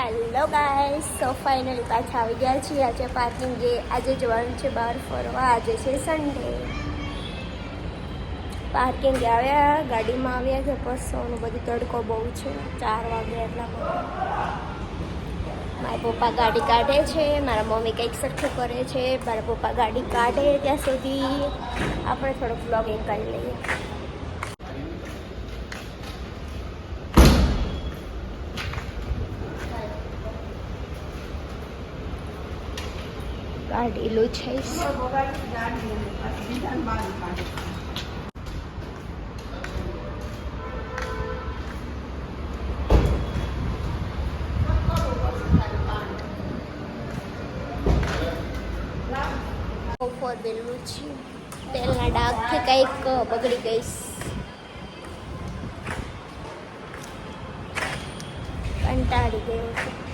Hello guys so finally પાછા આવી ગયા છીએ. આજે પાર્કિંગ પાર્કિંગે આજે જવાનું છે બહાર ફરવા. આજે છે સન્ડે પાર્કિંગ આવ્યા, ગાડીમાં આવ્યા છે બસોનું બધું તડકો બહુ છે. ચાર વાગ્યા એટલા માટે. મારા પપ્પા ગાડી કાઢે છે. મારા મમ્મી કંઈક સરખું કરે છે. મારા પપ્પા ગાડી કાઢે ત્યાં સુધી. આપણે થોડુંક બ્લોગિંગ કરી લઈએ. ગાડી લો છે. ફોર છે. તેલના ડાઘથી કંઈક બગડી ગઈશ. કંટાળી ગયો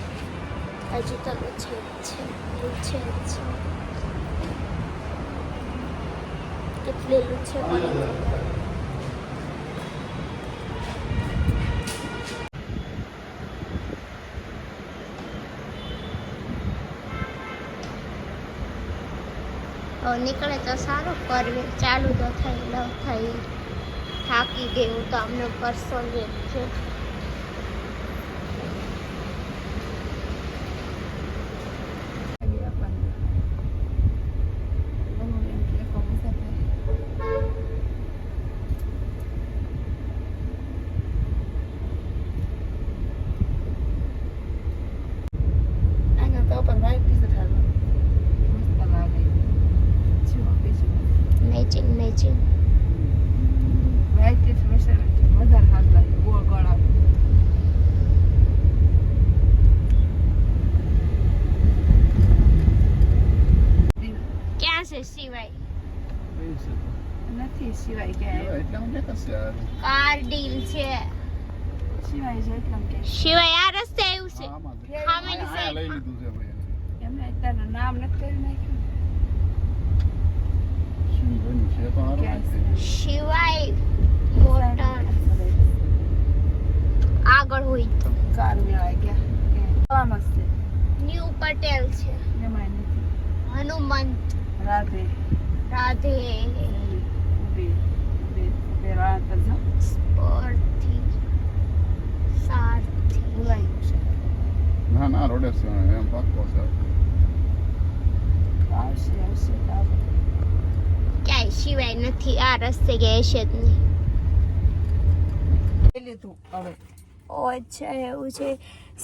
હજી તો છે છે છે કેટલી છે નીકળે તો સારું કરવે. ચાલુ તો થઈ ન થઈ થાકી ગયું તો અમને પરસો જ છે મેચિંગ મેચિંગ ક્યાં છે સિવાય નથી સિવાય કે કાર ડીલ છે. સિવાય છે એટલમ કે સિવાય આ રસ્તે આવ્યું છે. ખાવાની સાઈડ એમને અત્યારનું નામ નથી કરી નાખ્યું. સિવાય મોટર. આગળ હોય. તો કાર મેળાય ગયા ન્યૂ પટેલ છે. હનુમંત. રાધે. રાધે. ના ના રોડે છે એમ પાક્કો છે આવશે આવશે. ક્યાંય સિવાય નથી આ રસ્તે ગયા છે જ નહીં લીધું હવે ઓ અચ્છા એવું છે.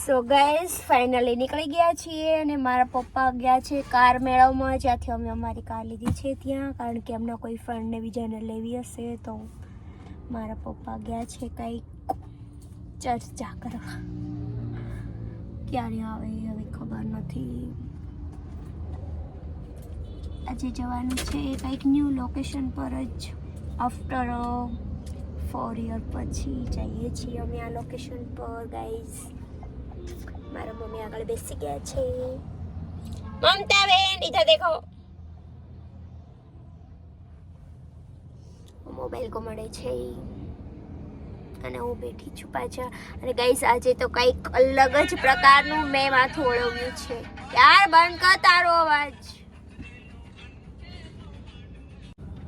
સો ગાઈસ ફાઇનલી નીકળી ગયા છીએ અને મારા પપ્પા ગયા છે કાર મેળવમાં જ્યાંથી અમે અમારી કાર લીધી છે ત્યાં. કારણ કે એમના કોઈ ફ્રેન્ડને બીજાને લેવી હશે તો મારા પપ્પા ગયા છે કંઈક ચર્ચા કરવા. ક્યારે આવે હવે ખબર નથી. આજે જવાનું છે કંઈક ન્યૂ લોકેશન પર જ. આફ્ટર ફોર યર પછી જઈએ છીએ અમે આ લોકેશન પર ગાઈઝ મારા મમ્મી આગળ બેસી ગયા છે. મમતા બેન ઇધર દેખો. મોબાઈલ કોમડે છે અને હું બેઠી છું પાછા અને ગાઈસ આજે તો કંઈક અલગ જ પ્રકારનું મેં માથું ઓળવ્યું છે. યાર, બંધ કર તારો અવાજ.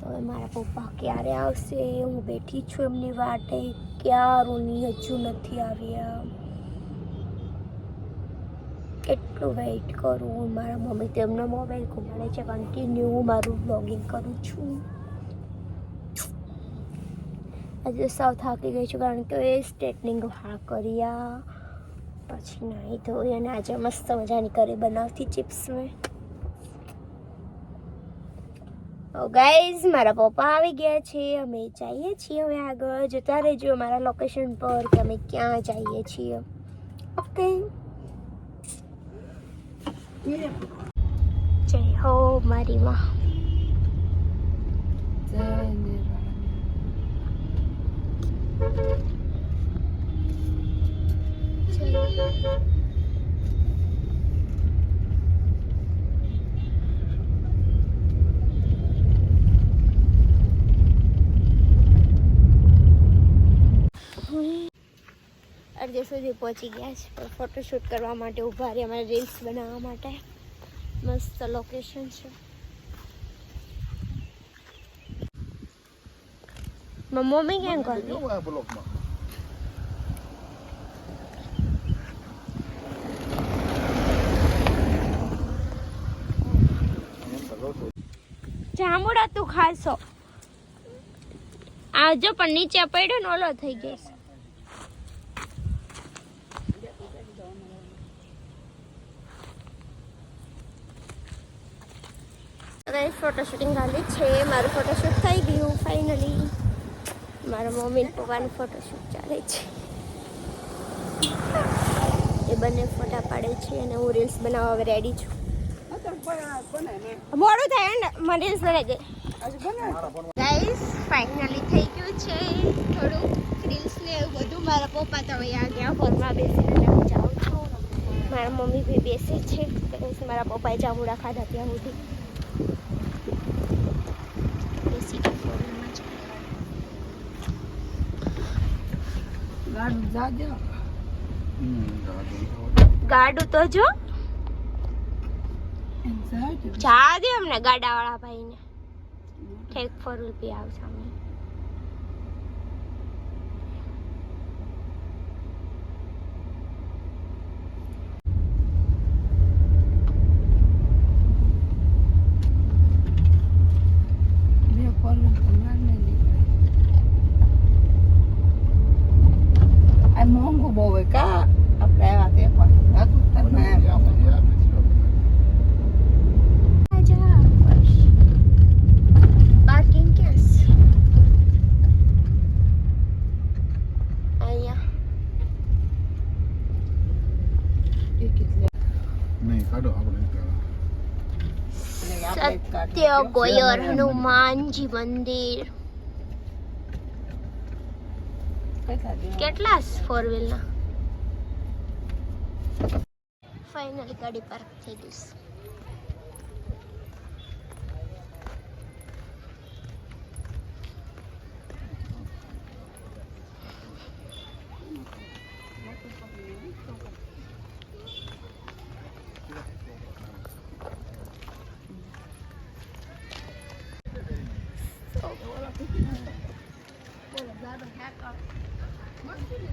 હવે મારા પપ્પા ક્યારે આવશે? હું બેઠી છું એમની વાટે. ક્યારુંની હજુ નથી આવ્યા. કેટલું વેઇટ કરું? મારા મમ્મી તેમનો મોબાઈલ ઘુમાડે છે. કન્ટિન્યુ હું મારું બ્લોગિંગ કરું છું. આજે સાવ થાકી ગઈ છું કારણ કે એ સ્ટેટની હા કર્યા. પછી નાહી ધોઈ અને આજે મસ્ત મજાની કરી બનાવતી ચિપ્સ મેં. ગાઈઝ મારા પપ્પા આવી ગયા છે. અમે જઈએ છીએ હવે આગળ. જતા રહેજો મારા લોકેશન પર. કે અમે ક્યાં જઈએ છીએ? ઓકે જય હો મારી માં. જય સુધી પહોંચી ગયા છે. ફોટોશૂટ કરવા માટે ઊભા રહ્યા. અમારે રીલ્સ બનાવવા માટે. મસ્ત લોકેશન છે. મમ્મી કેમ કરતી જાંબુડા તું ખાશો. આવજો પણ નીચે પડ્યો ને ઓલો થઈ ગયો છે ફોટો શૂટિંગ છે. મારું ફોટોશૂટ થઈ ગયું ફાઇનલી મારા મમ્મી પપ્પાનું ફોટોશૂટ ચાલે છે. એ બંને ફોટા પાડે છે અને હું રીલ્સ બનાવવા હવે રેડી છું. મોડું થાય ને, મને રીલ્સ બનાવી દે. ગાઈસ ફાઇનલી થઈ ગયું છે. થોડું રીલ્સ ને એવું બધું. મારા પપ્પા તો આ ગયા હોલમાં બેસીને હું જાઉં છું. મારા મમ્મી બી બેસે છે. મારા પપ્પાએ જામુડા ખાધા ત્યાં સુધી બેસી ગયા ફોનમાં છે. ગાડું જાજો ગાડું ગાડું તો જો. જાજો જા દે અમને ગાડાવાળા ભાઈને. ઠેક ફોર રૂપિયા આવશે અમને બે ફોરવીલ તો મારને નીકળે આ મોંઘું બહુ હોય કા આપણે આવ્યા તે પણ હતું તને આપણે યાદ નથી આજા પાર્કિંગ ક્યાં છે અહીંયા ટિકિટ લે નહીં કાઢો આપણે એટલે આપણે કાઢી ગોયર હનુમાનજી મંદિર? કેટલા ફોર વ્હીલના ફાઇનલી ગાડી પાર્ક થઈ ગઈ છે.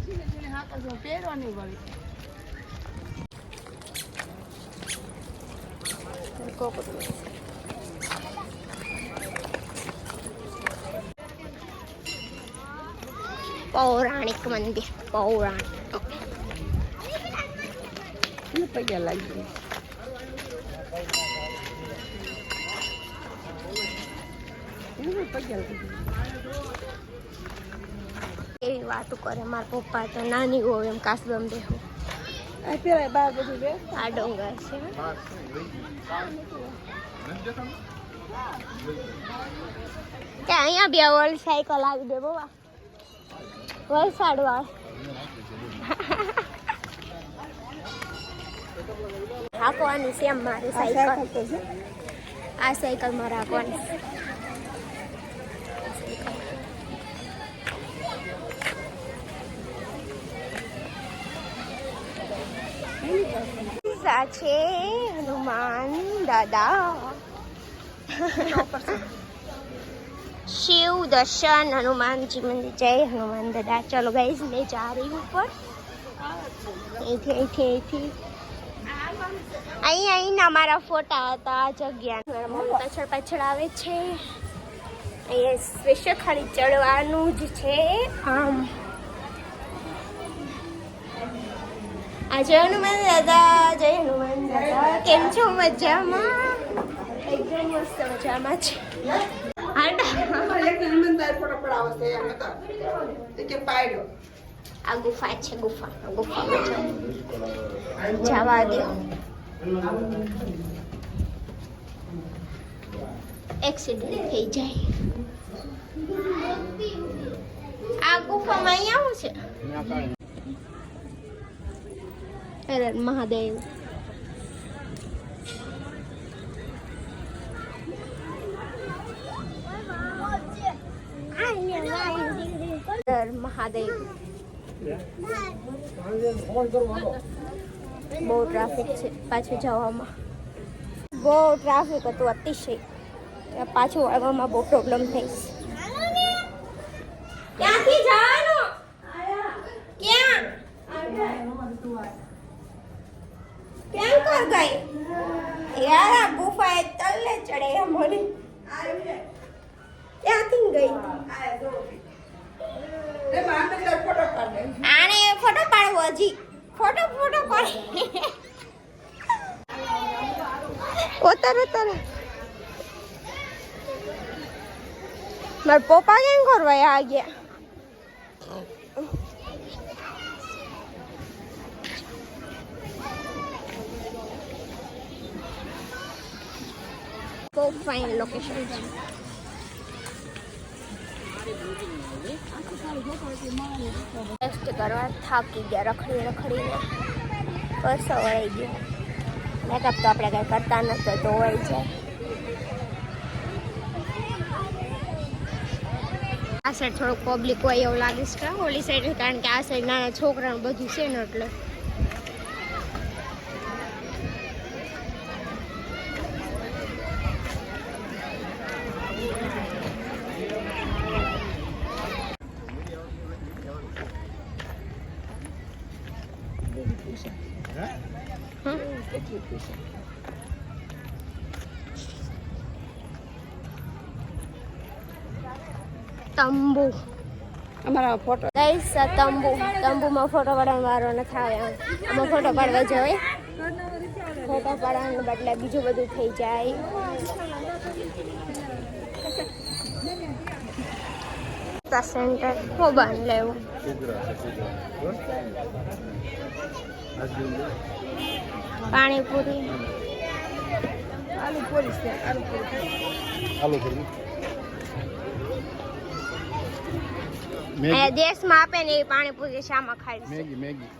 સીને સીને હાંકર જો પહેરવાની વળી. પૌરાણિક મંદિર પૌરાણિક એને એવી વાતો કરે. મારા પપ્પા તો નાની હોય એમ કાસબમ બેહું. પેલા બાર બધું બે? આ ડોંગર છે. કે અહીંયા બી વર્લ્ડ સાયકલ આવી દે બાબા વલસાડ વાળ હાંકવાની છે એમ મારી આ સાયકલ સાયકલ. છે. આ સાયકલમાં રાખવાની રહ્યા છે હનુમાન દાદા. શિવ દર્શન, હનુમાનજી મંદિર. જય હનુમાન દાદા. ચલો ગાઈઝ મેં જા રહી ઉપર. અહીંથી અહીંથી અહીંથી. અહીં અહીં મારા ફોટા હતા આ જગ્યા પાછળ પાછળ આવે છે. અહીંયા સ્પેશિયલ ખાલી ચડવાનું જ છે. આમ. આ જય હનુમાન દાદા, જય હનુમાન દાદા. કેમ છો મજામાં? એકદમ મસ્ત મજામાં છે. આ ગુફા છે, ગુફા આ ગુફામાં જવા દો. એક્સિડન્ટ થઈ જાય. આ ગુફામાં અહીંયા શું છે? અરે મહાદેવ દર મહાદેવ બહુ ટ્રાફિક છે, પાછું જવામાં. બહુ ટ્રાફિક હતું અતિશય. પાછું આવવામાં બહુ પ્રોબ્લેમ થઈ ક્યાંથી જવાનું? ક્યાં? ક્યાં કર ગઈ? યાર આ ગુફા એ તલ્લે ચડે એમ મને ક્યાંથી ગઈ? આને ફોટો પાડવો હજી. ફોટો ફોટો પાડે. ઉતર ઉતર. મારા પપ્પા કેમ કરવા આ ગયા? બહુ ફાઇન લોકેશન છે ટેસ્ટ કરવા થાકી ગયા રખડી રખડીને પરસો વળી ગયો મેકઅપ તો આપણે કંઈ કરતા નથી તો હોય છે આ સાઈડ થોડુંક પબ્લિક હોય એવું લાગે છે ઓલી સાઈડ, કારણ કે આ સાઈડ નાના છોકરાનું બધું છે ને એટલે. તંબુ. અમારા ફોટો ગાઈસ આ તંબુ. તંબુમાં ફોટો પાડવાનો વારો નથી આવ્યો. અમે આમાં ફોટો પાડવા જોઈએ. ફોટો પાડવાને બદલે બીજું બધું થઈ જાય. સેન્ટર મોબાઈલ લેવું. પાણીપુરી. આલુ પોલીસ. આલુ પોલીસ આલુ કરી અહીંયા દેશમાં આપે ને એ પાણીપુરી શામાં ખાય મેગી મેગી.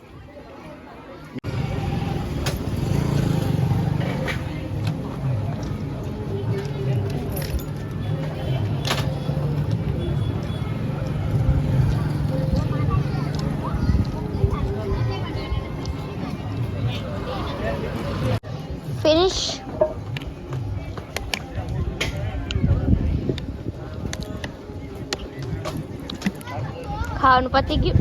ખાવાનું પતી ગયું.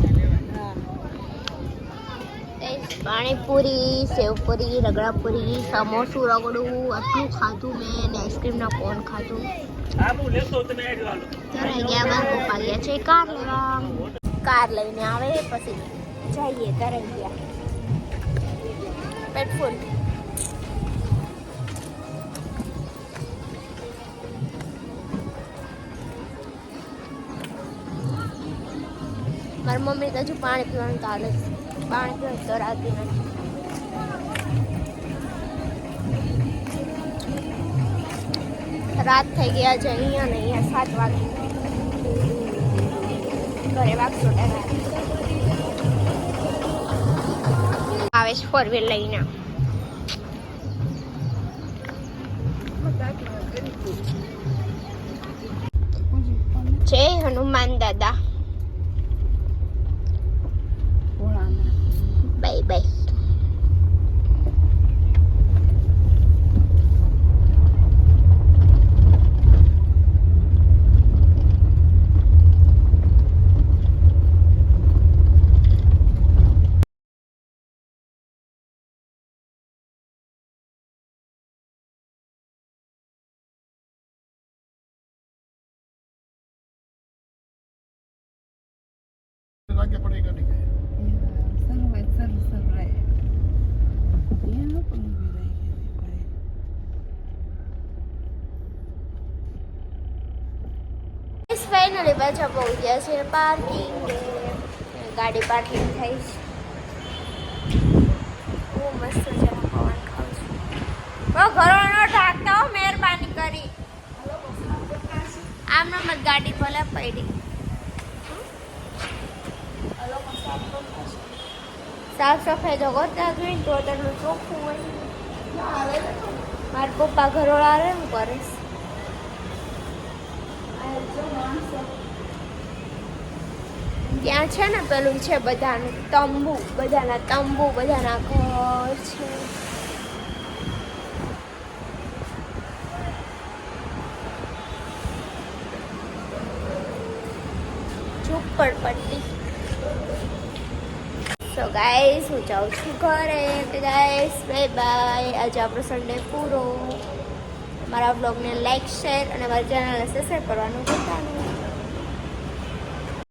પાણીપુરી સેવપુરી રગડાપુરી સમોસું રગડું આટલું ખાધું મેં અને આઈસ્ક્રીમના કોન ખાધું. ત્યારે ગયા બાર ગયા છે કાર લેવા. કાર લઈને આવે પછી જઈએ ત્યારે ગયા. પેટ ફૂલ મારી મમ્મી તો હજુ પાણી પીવાનું ચાલે છે પાણી પીવાનું તો રાતી નથી રાત થઈ ગયા છે અહીંયા ને અહીંયા સાત વાગે. ઘરે વાગશો ટાઈમ આવે છે ફોર વ્હીલ લઈને. જય હનુમાન દાદા બાય બાય લાગે પણ ગઈ ભાઈ ફાઇનલી પાછા પહોંચ્યા છે પાર્કિંગ ગાડી પાર્કિંગ થઈ છે. બહુ મસ્ત છે હું પવન ખાઉં છું. ઘરો નો ઢાંકતા હો, મહેરબાની કરી. આમ મત ગાડી ભલે પડી. સાફ સફાઈ તો કરતા જ હોય તો તેનું ચોખ્ખું હોય. મારા પપ્પા ઘરોળા રહે હું કરીશ. ત્યાં છે ને પેલું છે બધાનું તંબુ બધાના તંબુ બધાના ઘર છે. સો ગાઈસ હું જાઉં છું ઘરે. ગાઈસ બાય બાય આજે આપણો સન્ડે પૂરો. મારા બ્લોગને લાઈક શેર અને મારી ચેનલને સબસ્ક્રાઈબ કરવાનું ભૂલતા